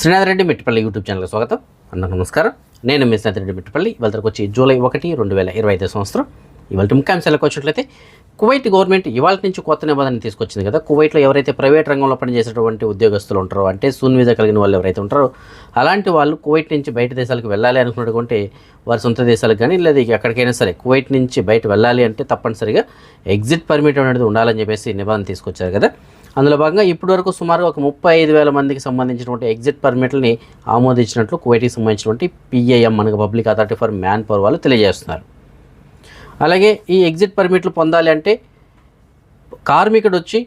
Srinath Reddy Mittapalli YouTube ఛానల్కి స్వాగతం. అందరికీ నమస్కారం. నేను మీ శ్రీనాథ్ రెడ్డి మిట్టపల్లి. ఇవాళకి వచ్చి జూలై ఒకటి రెండు వేల ఇరవై ఐదు సంవత్సరం. ఇవాళ ముఖ్యాంశాలకు వచ్చినట్లయితే కువైట్ గవర్నమెంట్ ఇవాళ నుంచి కొత్త నిబంధన తీసుకొచ్చింది కదా. కువైట్లో ఎవరైతే ప్రైవేట్ రంగంలో పనిచేసేటువంటి ఉద్యోగస్తులు ఉంటారో అంటే సూన్ వీజా కలిగిన వాళ్ళు ఎవరైతే ఉంటారో అలాంటి వాళ్ళు కువైట్ నుంచి బయట దేశాలకు వెళ్ళాలి అనుకున్నటువంటి వారి సొంత దేశాలకు కానీ లేదా ఎక్కడికైనా సరే కువైట్ నుంచి బయట వెళ్ళాలి అంటే తప్పనిసరిగా ఎగ్జిట్ పర్మిట్ అనేది ఉండాలని చెప్పేసి నిబంధన తీసుకొచ్చారు కదా. అందులో భాగంగా ఇప్పటి వరకు సుమారుగా ఒక ముప్పై ఐదు వేల మందికి సంబంధించినటువంటి ఎగ్జిట్ పర్మిట్లని ఆమోదించినట్లు కువైట్కి సంబంధించినటువంటి పిఐఎం మనకు public authority for man power వాళ్ళు తెలియజేస్తున్నారు. అలాగే ఈ ఎగ్జిట్ పర్మిట్లు పొందాలి అంటే కార్మికుడు వచ్చి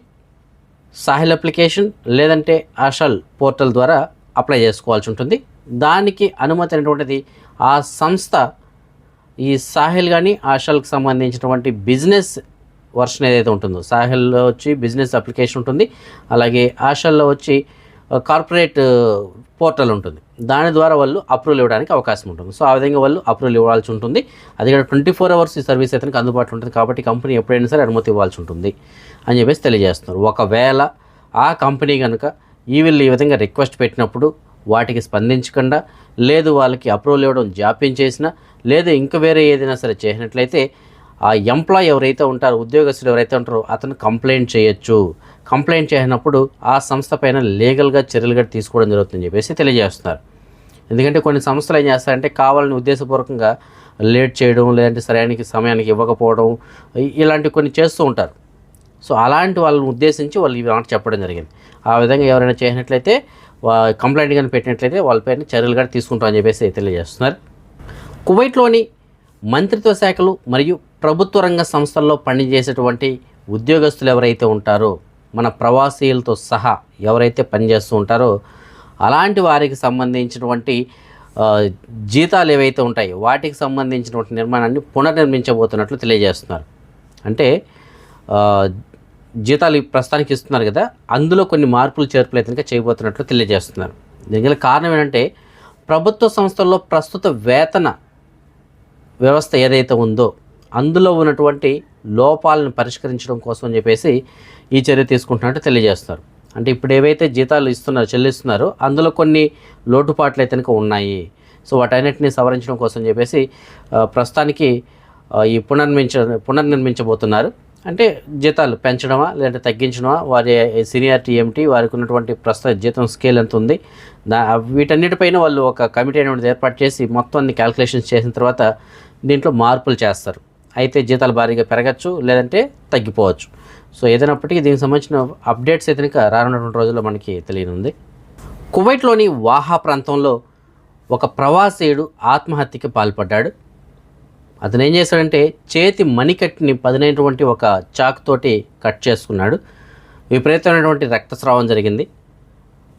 సాహిల్ అప్లికేషన్ లేదంటే అషల్ పోర్టల్ ద్వారా అప్లై చేసుకోవాల్సి ఉంటుంది. దానికి అనుమతి అనేటువంటిది ఆ సంస్థ ఈ సాహిల్ కానీ ఆషల్కి సంబంధించినటువంటి బిజినెస్ వర్షన్ ఏదైతే ఉంటుందో. సాహిల్లో వచ్చి బిజినెస్ అప్లికేషన్ ఉంటుంది. అలాగే ఆషల్లో వచ్చి కార్పొరేట్ పోర్టల్ ఉంటుంది. దాని ద్వారా వాళ్ళు అప్రూవల్ ఇవ్వడానికి అవకాశం ఉంటుంది. సో ఆ విధంగా వాళ్ళు అప్రూవల్ ఇవ్వాల్సి ఉంటుంది. అది కూడా ట్వంటీ ఫోర్ అవర్స్ ఈ సర్వీస్ అయితే అందుబాటులో ఉంటుంది. కాబట్టి కంపెనీ ఎప్పుడైనా సరే అనుమతి ఇవ్వాల్సి ఉంటుంది అని చెప్పేసి తెలియజేస్తున్నారు. ఒకవేళ ఆ కంపెనీ కనుక ఈ వీళ్ళు ఈ విధంగా రిక్వెస్ట్ పెట్టినప్పుడు వాటికి స్పందించకుండా లేదు వాళ్ళకి అప్రూవల్ ఇవ్వడం జాప్యం చేసినా లేదు ఇంకా వేరే ఏదైనా సరే చేసినట్లయితే ఆ ఎంప్లాయ్ ఎవరైతే ఉంటారో ఉద్యోగస్తులు ఎవరైతే ఉంటారో అతను కంప్లైంట్ చేయొచ్చు. కంప్లైంట్ చేసినప్పుడు ఆ సంస్థ పైన లీగల్గా చర్యలుగా తీసుకోవడం జరుగుతుందని చెప్పేసి తెలియజేస్తున్నారు. ఎందుకంటే కొన్ని సంస్థలు ఏం చేస్తారంటే కావాలని ఉద్దేశపూర్వకంగా లేట్ చేయడం లేదంటే సరైన సమయానికి ఇవ్వకపోవడం ఇలాంటి కొన్ని చేస్తూ ఉంటారు. సో అలాంటి వాళ్ళని ఉద్దేశించి వాళ్ళు ఈ మాట చెప్పడం జరిగింది. ఆ విధంగా ఎవరైనా చేసినట్లయితే కంప్లైంట్ కానీ పెట్టినట్లయితే వాళ్ళపైన చర్యలు కూడా తీసుకుంటామని చెప్పేసి తెలియజేస్తున్నారు. కువైట్లోని మంత్రిత్వ శాఖలు మరియు ప్రభుత్వ రంగ సంస్థల్లో పనిచేసేటువంటి ఉద్యోగస్తులు ఎవరైతే ఉంటారో మన ప్రవాసీలతో సహా ఎవరైతే పనిచేస్తూ ఉంటారో అలాంటి వారికి సంబంధించినటువంటి జీతాలు ఏవైతే ఉంటాయో వాటికి సంబంధించినటువంటి నిర్మాణాన్ని పునర్నిర్మించబోతున్నట్లు తెలియజేస్తున్నారు. అంటే జీతాలు ప్రస్తుతానికి ఇస్తున్నారు కదా అందులో కొన్ని మార్పులు చేర్పులు అయితే కనుక చేయబోతున్నట్లు తెలియజేస్తున్నారు. దీనికి కారణం ఏంటంటే ప్రభుత్వ సంస్థల్లో ప్రస్తుత వేతన వ్యవస్థ ఏదైతే ఉందో అందులో ఉన్నటువంటి లోపాలను పరిష్కరించడం కోసం అని చెప్పేసి ఈ చర్య తీసుకుంటున్నట్టు తెలియజేస్తారు. అంటే ఇప్పుడు ఏవైతే జీతాలు ఇస్తున్నారో చెల్లిస్తున్నారో అందులో కొన్ని లోటుపాట్లు అయితే కనుక ఉన్నాయి. సో వాటన్నిటిని సవరించడం కోసం చెప్పేసి ప్రస్తుతానికి ఈ పునర్మించ పునర్నిర్మించబోతున్నారు. అంటే జీతాలు పెంచడమా లేదంటే తగ్గించడమా వారి సీనియారిటీ ఏమిటి వారికి ఉన్నటువంటి ప్రస్తుత జీతం స్కేల్ ఎంత ఉంది దా వీటన్నిటిపైన వాళ్ళు ఒక కమిటీ అనేది ఏర్పాటు చేసి మొత్తం అన్ని క్యాల్కులేషన్స్ చేసిన తర్వాత దీంట్లో మార్పులు చేస్తారు. అయితే జీతాలు భారీగా పెరగచ్చు లేదంటే తగ్గిపోవచ్చు. సో ఏదైనప్పటికీ దీనికి సంబంధించిన అప్డేట్స్ అయితే ఇంకా రానున్నటువంటి రోజుల్లో మనకి తెలియనుంది. కువైట్లోని వాహా ప్రాంతంలో ఒక ప్రవాసీయుడు ఆత్మహత్యకి పాల్పడ్డాడు. అతను ఏం చేశాడంటే చేతి మణికట్టిని పదినైనటువంటి ఒక చాక్ తోటి కట్ చేసుకున్నాడు. విపరీతమైనటువంటి రక్తస్రావం జరిగింది.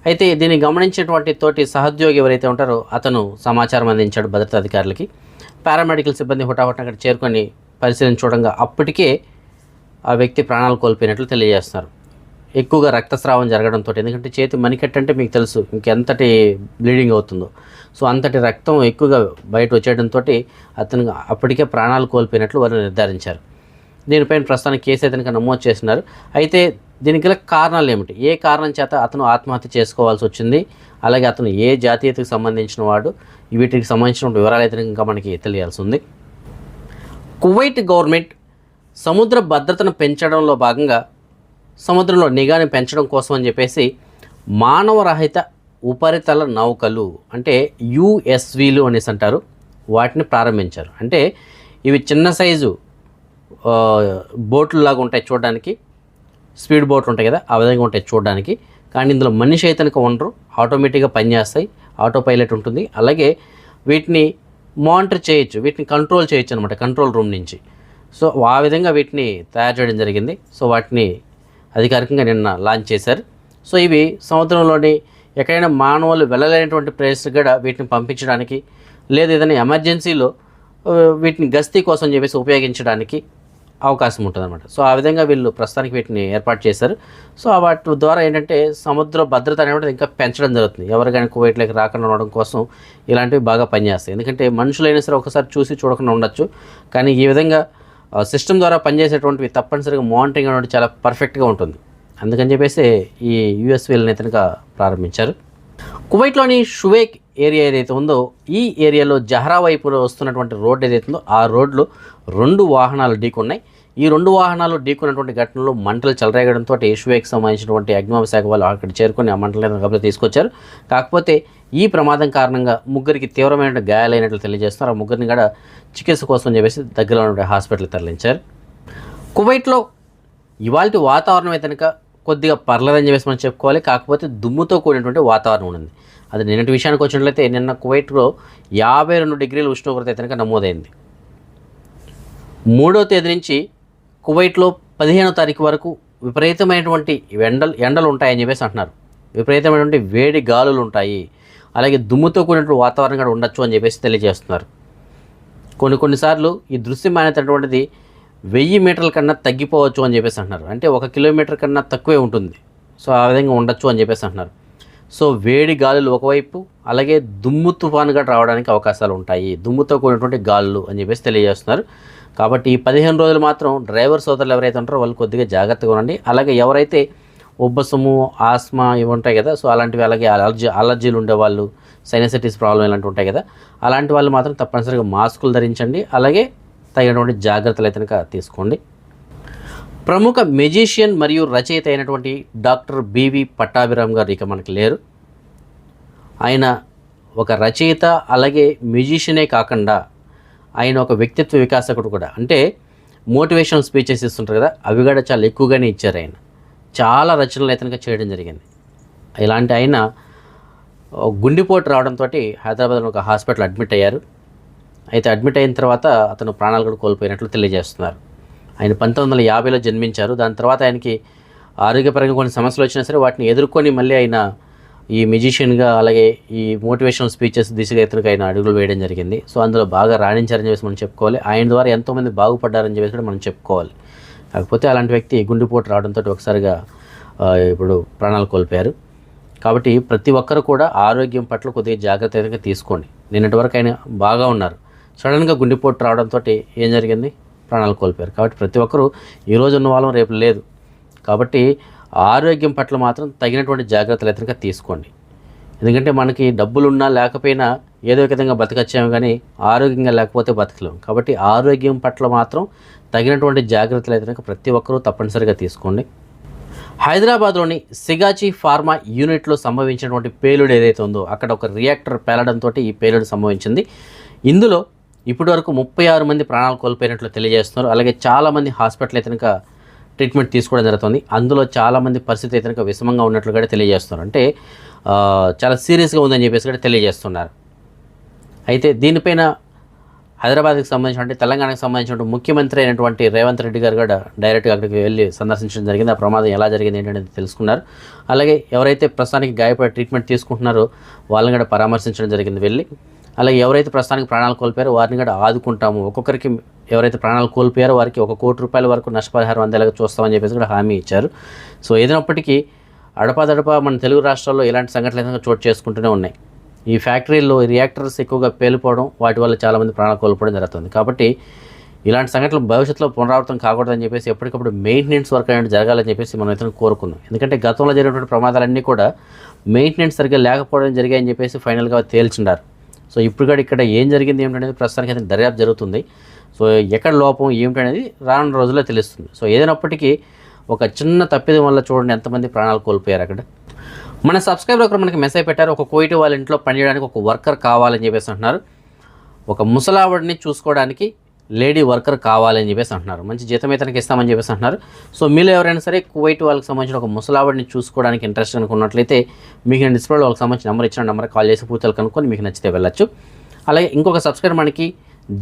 అయితే దీన్ని గమనించినటువంటి తోటి సహోద్యోగి ఎవరైతే ఉంటారో అతను సమాచారం అందించాడు భద్రతా అధికారులకి. పారామెడికల్ సిబ్బంది హుటాహుట అక్కడ చేరుకొని పరిశీలన చూడంగా అప్పటికే ఆ వ్యక్తి ప్రాణాలు కోల్పోయినట్లు తెలియజేస్తున్నారు. ఎక్కువగా రక్తస్రావం జరగడంతో ఎందుకంటే చేతి మణికట్టు అంటే మీకు తెలుసు ఇంకెంతటి బ్లీడింగ్ అవుతుందో. సో అంతటి రక్తం ఎక్కువగా బయట వచ్చేయడంతో అతను అప్పటికే ప్రాణాలు కోల్పోయినట్లు వారు నిర్ధారించారు. దీనిపైన ప్రస్తుతానికి కేసు అయితే కనుక నమోదు చేస్తున్నారు. అయితే దీనికి గల కారణాలు ఏమిటి? ఏ కారణం చేత అతను ఆత్మహత్య చేసుకోవాల్సి వచ్చింది? అలాగే అతను ఏ జాతీయతకు సంబంధించిన వాడు? వీటికి సంబంధించిన వివరాలు అయితే ఇంకా మనకి తెలియాల్సి ఉంది. కువైట్ గవర్నమెంట్ సముద్ర భద్రతను పెంచడంలో భాగంగా సముద్రంలో నిఘాని పెంచడం కోసం అని చెప్పేసి మానవరహిత ఉపరితల నౌకలు అంటే యుఎస్విలు అనేసి అంటారు వాటిని ప్రారంభించారు. అంటే ఇవి చిన్న సైజు బోట్లులాగా బోట్లలాగా ఉంటాయి చూడడానికి స్పీడ్ బోట్లు ఉంటాయి కదా ఆ విధంగా ఉంటాయి చూడడానికి. కానీ ఇందులో మనిషి అయితే కనుక ఉండరు ఆటోమేటిక్గా పనిచేస్తాయి ఆటో పైలట్ ఉంటుంది. అలాగే వీటిని మానిటర్ చేయొచ్చు వీటిని కంట్రోల్ చేయొచ్చు అనమాట కంట్రోల్ రూమ్ నుంచి. సో ఆ విధంగా వీటిని తయారు చేయడం జరిగింది. సో వాటిని అధికారికంగా నిన్న లాంచ్ చేశారు. సో ఇవి సముద్రంలోని ఎక్కడైనా మానవులు వెళ్ళలేనటువంటి ప్లేస్కి కూడా వీటిని పంపించడానికి లేదా ఏదైనా ఎమర్జెన్సీలో వీటిని గస్తీ కోసం చెప్పేసి ఉపయోగించడానికి అవకాశం ఉంటుంది అన్నమాట సో ఆ విధంగా వీళ్ళు ప్రస్తుతానికి వీటిని ఏర్పాటు చేశారు. సో వాటి ద్వారా ఏంటంటే సముద్ర భద్రత అనేది ఇంకా పెంచడం జరుగుతుంది. ఎవరికైనా కువైట్లోకి రాకుండా ఉండడం కోసం ఇలాంటివి బాగా పనిచేస్తాయి. ఎందుకంటే మనుషులైనా సరే ఒకసారి చూసి చూడకుండా ఉండొచ్చు. కానీ ఈ విధంగా సిస్టమ్ ద్వారా పనిచేసేటువంటివి తప్పనిసరిగా మానిటరింగ్ అనేది చాలా పర్ఫెక్ట్గా ఉంటుంది. అందుకని చెప్పేసి ఈ యూఎస్వీలని కనుక ప్రారంభించారు. కువైట్లోని షువేక్ ఏరియా ఏదైతే ఉందో ఈ ఏరియాలో జహరా వైపులో వస్తున్నటువంటి రోడ్డు ఏదైతే ఉందో ఆ రోడ్లో రెండు వాహనాలు ఢీకున్నాయి. ఈ రెండు వాహనాలు ఢీకొన్నటువంటి ఘటనలో మంటలు చెలరేగడంతో షువేక్ సంబంధించినటువంటి అగ్నిమాపక శాఖ వాళ్ళు అక్కడ చేరుకొని ఆ మంటలను కబులు తీసుకొచ్చారు. కాకపోతే ఈ ప్రమాదం కారణంగా ముగ్గురికి తీవ్రమైన గాయాలైనట్లు తెలియజేస్తున్నారు. ఆ ముగ్గురిని కూడా చికిత్స కోసం చెప్పేసి దగ్గరలో ఉన్న హాస్పిటల్కి తరలించారు. కువైట్లో ఇవాళ వాతావరణం అయితే కనుక కొద్దిగా పర్లేదని చెప్పేసి మనం చెప్పుకోవాలి. కాకపోతే దుమ్ముతో కూడినటువంటి వాతావరణం ఉంది. అది నిన్నటి విషయానికి వచ్చినట్లయితే నిన్న కువైట్లో యాభై రెండు డిగ్రీల ఉష్ణోగ్రత అయితే కనుక నమోదైంది. మూడో తేదీ నుంచి కువైట్లో పదిహేనో తారీఖు వరకు విపరీతమైనటువంటి ఎండలు ఎండలు ఉంటాయని చెప్పేసి అంటున్నారు. విపరీతమైనటువంటి వేడి గాలులు ఉంటాయి. అలాగే దుమ్ముతో కూడినటువంటి వాతావరణం కూడా ఉండొచ్చు అని చెప్పేసి తెలియజేస్తున్నారు. కొన్ని కొన్నిసార్లు ఈ దృశ్యమైనటువంటిది వెయ్యి మీటర్ల కన్నా తగ్గిపోవచ్చు అని చెప్పేసి అంటున్నారు. అంటే ఒక కిలోమీటర్ కన్నా తక్కువే ఉంటుంది. సో ఆ విధంగా ఉండొచ్చు అని చెప్పేసి అంటున్నారు. సో వేడి గాలులు ఒకవైపు అలాగే దుమ్ము తుఫాను కూడా రావడానికి అవకాశాలు ఉంటాయి. దుమ్ముతో కూడినటువంటి గాలులు అని చెప్పేసి తెలియజేస్తున్నారు. కాబట్టి ఈ పదిహేను రోజులు మాత్రం డ్రైవర్ సోదరులు ఎవరైతే ఉంటారో వాళ్ళు కొద్దిగా జాగ్రత్తగా ఉండండి. అలాగే ఎవరైతే ఉబ్బసము ఆస్మా ఇవి ఉంటాయి కదా సో అలాంటివి అలాగే అలర్జీ అలర్జీలు ఉండేవాళ్ళు సైనసైటిస్ ప్రాబ్లం ఇలాంటివి ఉంటాయి కదా అలాంటి వాళ్ళు మాత్రం తప్పనిసరిగా మాస్కులు ధరించండి. అలాగే తగినటువంటి జాగ్రత్తలు అయితే కనుక తీసుకోండి. ప్రముఖ మెజిషియన్ మరియు రచయిత అయినటువంటి డాక్టర్ బివి పట్టాభిరామ్ గారు ఇక మనకి లేరు. ఆయన ఒక రచయిత అలాగే మ్యూజిషియనే కాకుండా ఆయన ఒక వ్యక్తిత్వ వికాసకుడు కూడా. అంటే మోటివేషనల్ స్పీచెస్ ఇస్తుంటారు కదా అవి కూడా చాలా ఎక్కువగానే ఇచ్చారు ఆయన. చాలా రచనలు అయితే చేయడం జరిగింది. ఇలాంటి ఆయన గుండెపోటు రావడంతో హైదరాబాద్లో ఒక హాస్పిటల్ అడ్మిట్ అయ్యారు. అయితే అడ్మిట్ అయిన తర్వాత అతను ప్రాణాలు కూడా కోల్పోయినట్లు తెలియజేస్తున్నారు. ఆయన పంతొమ్మిది వందల యాభైలో జన్మించారు. దాని తర్వాత ఆయనకి ఆరోగ్యపరంగా కొన్ని సమస్యలు వచ్చినా సరే వాటిని ఎదుర్కొని మళ్ళీ ఆయన ఈ మ్యూజిషియన్గా అలాగే ఈ మోటివేషనల్ స్పీచెస్ దిశగా ఇతనికి ఆయన అడుగులు వేయడం జరిగింది. సో అందులో బాగా రాణించారని చెప్పేసి మనం చెప్పుకోవాలి. ఆయన ద్వారా ఎంతోమంది బాగుపడ్డారని చెప్పేసి కూడా మనం చెప్పుకోవాలి. కాకపోతే అలాంటి వ్యక్తి గుండెపోటు రావడంతో ఒకసారిగా ఇప్పుడు ప్రాణాలు కోల్పోయారు. కాబట్టి ప్రతి ఒక్కరు కూడా ఆరోగ్యం పట్ల కొద్దిగా జాగ్రత్తగా తీసుకోండి. నిన్నటి వరకు ఆయన బాగా ఉన్నారు. సడన్గా గుండెపోటు రావడంతో ఏం జరిగింది? ప్రాణాలు కోల్పోయారు. కాబట్టి ప్రతి ఒక్కరూ ఈ ఉన్న వాళ్ళం రేపు లేదు. కాబట్టి ఆరోగ్యం పట్ల మాత్రం తగినటువంటి జాగ్రత్తలు అయితే తీసుకోండి. ఎందుకంటే మనకి డబ్బులున్నా లేకపోయినా ఏదో ఒక విధంగా బతకచ్చాము కానీ ఆరోగ్యంగా లేకపోతే బతకలేము కాబట్టి ఆరోగ్యం పట్ల మాత్రం తగినటువంటి జాగ్రత్తలు అయితే ప్రతి ఒక్కరూ తప్పనిసరిగా తీసుకోండి. హైదరాబాద్లోని సిగాచి ఫార్మా యూనిట్లో సంభవించినటువంటి పేలుడు ఏదైతే ఉందో అక్కడ ఒక రియాక్టర్ పేలడంతో ఈ పేలుడు సంభవించింది. ఇందులో ఇప్పటివరకు ముప్పై ఆరు మంది ప్రాణాలు కోల్పోయినట్లు తెలియజేస్తున్నారు. అలాగే చాలామంది హాస్పిటల్ అయితే కనుక ట్రీట్మెంట్ తీసుకోవడం జరుగుతుంది. అందులో చాలామంది పరిస్థితి అయితే కనుక విషమంగా ఉన్నట్లు కూడా తెలియజేస్తున్నారు. అంటే చాలా సీరియస్గా ఉందని చెప్పేసి కూడా తెలియజేస్తున్నారు. అయితే దీనిపైన హైదరాబాద్కి సంబంధించిన అంటే తెలంగాణకు సంబంధించిన ముఖ్యమంత్రి అయినటువంటి రేవంత్ రెడ్డి గారు కూడా డైరెక్ట్గా అక్కడికి వెళ్ళి సందర్శించడం జరిగింది. ఆ ప్రమాదం ఎలా జరిగింది ఏంటనేది తెలుసుకున్నారు. అలాగే ఎవరైతే ప్రస్తుతానికి గాయపడి ట్రీట్మెంట్ తీసుకుంటున్నారో వాళ్ళని కూడా పరామర్శించడం జరిగింది. వెళ్ళి అలాగే ఎవరైతే ప్రస్తుతానికి ప్రాణాలు కోల్పోయారో వారిని కూడా ఆదుకుంటాము. ఒక్కొక్కరికి ఎవరైతే ప్రాణాలు కోల్పోయారో వారికి ఒక కోటి రూపాయల వరకు నష్టపరిహారం అందేలాగా చూస్తామని చెప్పేసి కూడా హామీ ఇచ్చారు. సో ఏదైనప్పటికీ అడపాదడప మన తెలుగు రాష్ట్రాల్లో ఇలాంటి సంఘటనలు చోటు చేసుకుంటూనే ఉన్నాయి. ఈ ఫ్యాక్టరీల్లో రియాక్టర్స్ ఎక్కువగా పేలిపోవడం వాటి వల్ల చాలామంది ప్రాణాలు కోల్పోవడం జరుగుతుంది. కాబట్టి ఇలాంటి సంఘటనలు భవిష్యత్తులో పునరావృతం కాకూడదని చెప్పేసి ఎప్పటికప్పుడు మెయింటెనెన్స్ వర్క్ అనేది జరగాలని చెప్పేసి మనం ఇతను కోరుకుందాం. ఎందుకంటే గతంలో జరిగినటువంటి ప్రమాదాలన్నీ కూడా మెయింటెనెన్స్ సరిగ్గా లేకపోవడం జరిగాయని చెప్పేసి ఫైనల్గా తేల్చుండారు. సో ఇప్పుడు కూడా ఇక్కడ ఏం జరిగింది ఏమిటనేది ప్రస్తుతానికి అయితే దర్యాప్తు జరుగుతుంది. సో ఎక్కడ లోపం ఏమిటనేది రానున్న రోజుల్లో తెలుస్తుంది. సో ఏదైనప్పటికీ ఒక చిన్న తప్పిదం వల్ల చూడండి ఎంతమంది ప్రాణాలు కోల్పోయారు అక్కడ. మన సబ్స్క్రైబర్ ఒకరు మనకి మెసేజ్ పెట్టారు ఒక కోయిటి వాళ్ళ ఇంట్లో పనిచేయడానికి ఒక వర్కర్ కావాలని చెప్పేసి అంటున్నారు. ఒక ముసలావిడిని చూసుకోవడానికి లేడీ వర్కర్ కావాలని చెప్పేసి అంటున్నారు. మంచి జీతం ఇతనికి ఇస్తామని చెప్పేసి అంటున్నారు. సో మీలో ఎవరైనా సరే కువైట్ వాళ్ళకి సంబంధించిన ఒక ముసలావిడిని చూసుకోవడానికి ఇంట్రెస్ట్ అనుకున్నట్లయితే మీకు నేను డిస్ప్లేలో వాళ్ళకి సంబంధించిన నెంబర్ ఇచ్చిన నెంబర్ కాల్ చేసి పూర్తిగా కనుక్కొని మీకు నచ్చితే వెళ్ళచ్చు. అలాగే ఇంకొక సబ్స్క్రైబర్ మనకి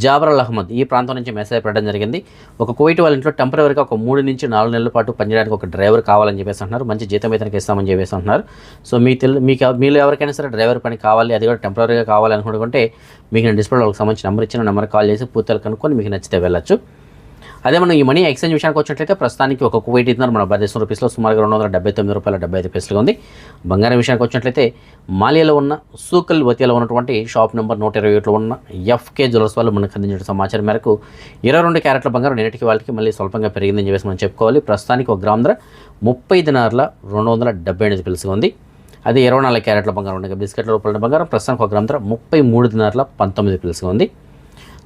జాబరల్ అహ్మద్ ఈ ప్రాంతం నుంచి మెసేజ్ పెట్టడం జరిగింది. ఒక కువైట్ వాళ్ళ ఇంట్లో టెంపరీగా ఒక మూడు నుంచి నాలుగు నెలల పాటు పనిచేయడానికి ఒక డ్రైవర్ కావాలని చెప్పేసి అంటున్నారు. మంచి జీతం ఇతనికి ఇస్తామని చెప్పేసి అంటున్నారు. సో మీ తెలు మీకు మీలో ఎవరికైనా సరే డ్రైవర్ పని కావాలి అది కూడా టెంపరీగా కావాలి అనుకుంటుంటే మీకు నేను డిస్ప్లే వాళ్ళకి సంబంధించిన నెంబర్ ఇచ్చిన నెంబర్ కాల్ చేసి పూర్తిగా కనుక్కొని మీకు నచ్చితే వెళ్ళొచ్చు. అదే మనం ఈ మనీ ఎక్స్చేంజ్ విషయానికి వచ్చినట్లయితే ప్రస్తుతానికి ఒక కువైట్ ఇద్దరు మన భారతదేశం రూపీస్లో సుమారుగా రెండు వందల డెబ్బై తొమ్మిది రూపాయల డెబ్బై ఐదు పైసలుగా ఉంది. బంగారం విషయానికి వచ్చినట్లయితే మాలియాలో ఉన్న సూకల్ వతియాలో ఉన్నటువంటి షాప్ నెంబర్ నూట ఇరవై ఒకటిలో ఉన్న ఎఫ్కే జ్యువెల్స్ వాళ్ళు మనకు అందించిన సమాచారం మేరకు ఇరవై రెండు క్యారెట్ల బంగారం నేటికి వాళ్ళకి మళ్ళీ స్వల్పంగా పెరిగిందని చెప్పేసి మనం చెప్పుకోవాలి. ప్రస్తుతానికి ఒక గ్రామ్ ధర ముప్పై దినార్ల రెండు వందల డెబ్బై ఎనిమిది పిలుసుగా ఉంది. అది ఇరవై నాలుగు క్యారెట్ల బంగారం ఉండగా బిస్కెట్ల రూపాయల బంగారం ప్రస్తుతానికి ఒక గ్రామ ధర ముప్పై మూడు దినార్ల పంతొమ్మిది పిలుసుగా ఉంది.